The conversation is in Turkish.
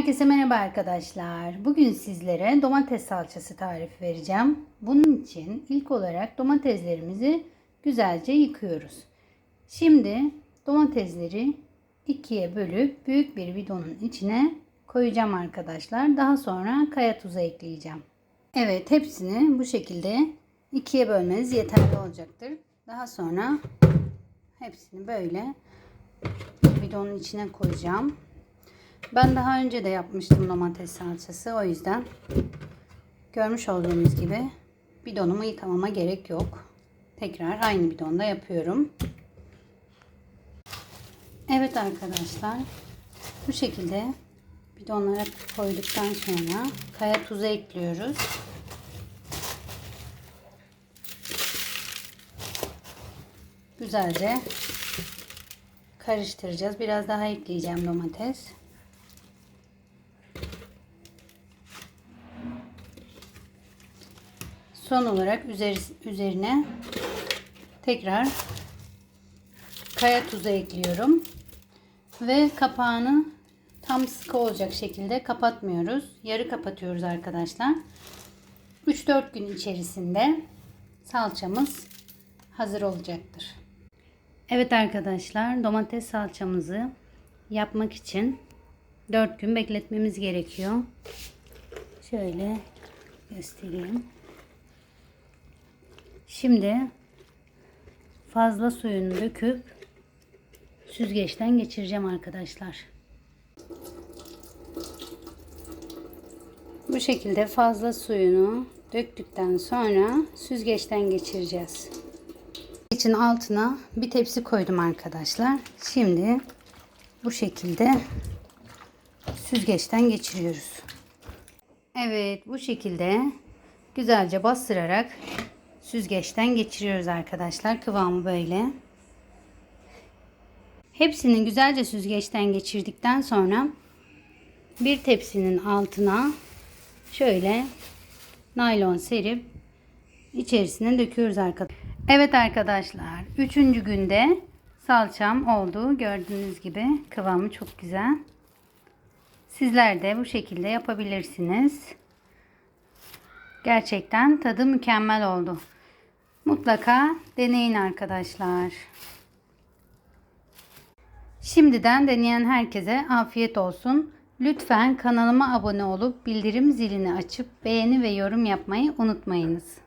Herkese merhaba arkadaşlar. Bugün sizlere domates salçası tarifi vereceğim. Bunun için ilk olarak domateslerimizi güzelce yıkıyoruz. Şimdi domatesleri ikiye bölüp büyük bir bidonun içine koyacağım arkadaşlar. Daha sonra kaya tuzu ekleyeceğim. Evet hepsini bu şekilde ikiye bölmeniz yeterli olacaktır. Daha sonra hepsini böyle bidonun içine koyacağım. Ben daha önce de yapmıştım domates salçası. O yüzden görmüş olduğunuz gibi bidonumu yıkamama gerek yok. Tekrar aynı bidonda yapıyorum. Evet arkadaşlar. Bu şekilde bidonlara koyduktan sonra kaya tuzu ekliyoruz. Güzelce karıştıracağız. Biraz daha ekleyeceğim domates. Son olarak üzerine tekrar kaya tuzu ekliyorum. Ve kapağını tam sıkı olacak şekilde kapatmıyoruz. Yarı kapatıyoruz arkadaşlar. 3-4 gün içerisinde salçamız hazır olacaktır. Evet arkadaşlar domates salçamızı yapmak için 4 gün bekletmemiz gerekiyor. Şöyle göstereyim. Şimdi fazla suyunu döküp süzgeçten geçireceğim arkadaşlar. Bu şekilde fazla suyunu döktükten sonra süzgeçten geçireceğiz. İçin altına bir tepsi koydum arkadaşlar. Şimdi bu şekilde süzgeçten geçiriyoruz. Evet bu şekilde güzelce bastırarak süzgeçten geçiriyoruz arkadaşlar. Kıvamı böyle. Hepsini güzelce süzgeçten geçirdikten sonra bir tepsinin altına şöyle naylon serip içerisine döküyoruz arkadaşlar. Evet arkadaşlar. Üçüncü günde salçam oldu. Gördüğünüz gibi kıvamı çok güzel. Sizler de bu şekilde yapabilirsiniz. Gerçekten tadı mükemmel oldu. Mutlaka deneyin arkadaşlar. Şimdiden deneyen herkese afiyet olsun. Lütfen kanalıma abone olup bildirim zilini açıp beğeni ve yorum yapmayı unutmayınız.